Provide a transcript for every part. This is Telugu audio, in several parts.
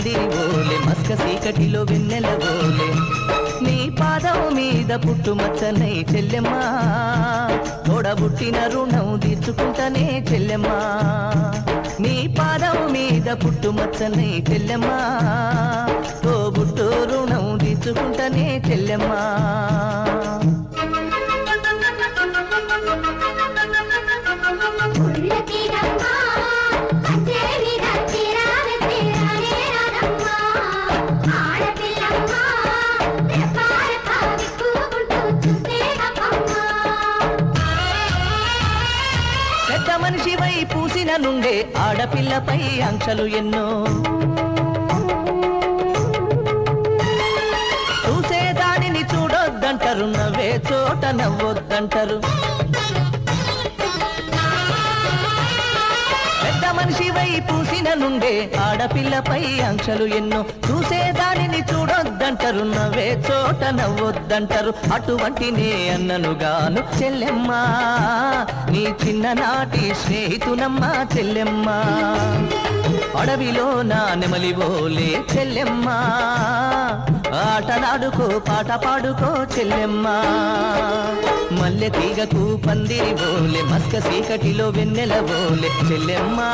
పందిరి ఓలే మస్క చీకటిలో వెన్నెల ఓలే. నీ పాదం మీద పుట్టుమచ్చనై చెల్లెమ్మా. తోడబుట్టిన రుణం తీర్చుకుంటనే చెల్లెమ్మా. నీ పాదం మీద పుట్టుమచ్చనై చెల్లెమ్మా. తోబుట్టు రుణం తీర్చుకుంటనే చెల్లెమ్మా. పెద్ద మనిషివై పూసిన నుండే ఆడపిల్లపై ఆంక్షలు ఎన్నో. చూసేదానిని చూడొద్దంటారు నవ్వే చోట నవ్వొద్దంటారు. మనిషి వై పూసిన నుండే ఆడపిల్లపై ఆంక్షలు ఎన్నో. చూసే దానిని చూడొద్దంటారు నవ్వే చోట నవ్వొద్దంటారు. అటువంటి నే అన్ననుగాను చెల్లెమ్మా నీ చిన్ననాటి స్నేహితునమ్మా చెల్లెమ్మా. అడవిలో నా నెమలి బోలే చెల్లెమ్మా. ఆటలాడుకో పాట పాడుకో చెల్లెమ్మ. మల్లె తీగకు పందిరి బోలే మస్క చీకటిలో వెన్నెల బోలే చెల్లెమ్మా.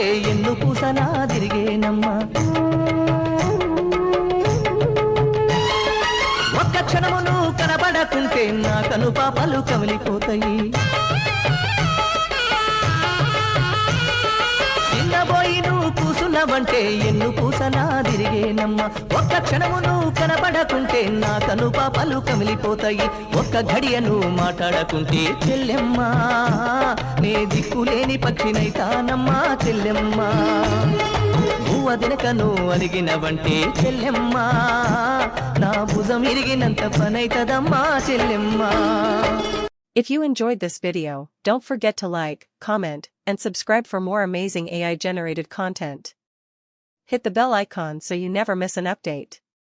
కూసున్నవంటే ఎన్ను కూసనా తిరిగేనమ్మా? ఒక్క క్షణమును కనబడకుంటే నా కను పాపలు కమిలిపోతాయి. కూసున్నవంటే ఎన్ను పూసనా తిరిగేనమ్మా. ఒక్క క్షణము నువ్వు కనబడకుంటే నా కను పాపలు కమిలిపోతాయి. ఒక్క ఘడియను మాట్లాడకుంటే చెల్లెమ్మ నే దిక్కులేని పక్షినైతానమ్మా చెల్లెమ్మ. నువ్వు అదినక నువ్వు అడిగినవంటే చెల్లెమ్మా నా భుజం ఇరిగినంత పనైతదమ్మా చెల్లెమ్మ. If you enjoyed this video, don't forget to like, comment, and subscribe for more amazing AI generated content. Hit the bell icon so you never miss an update.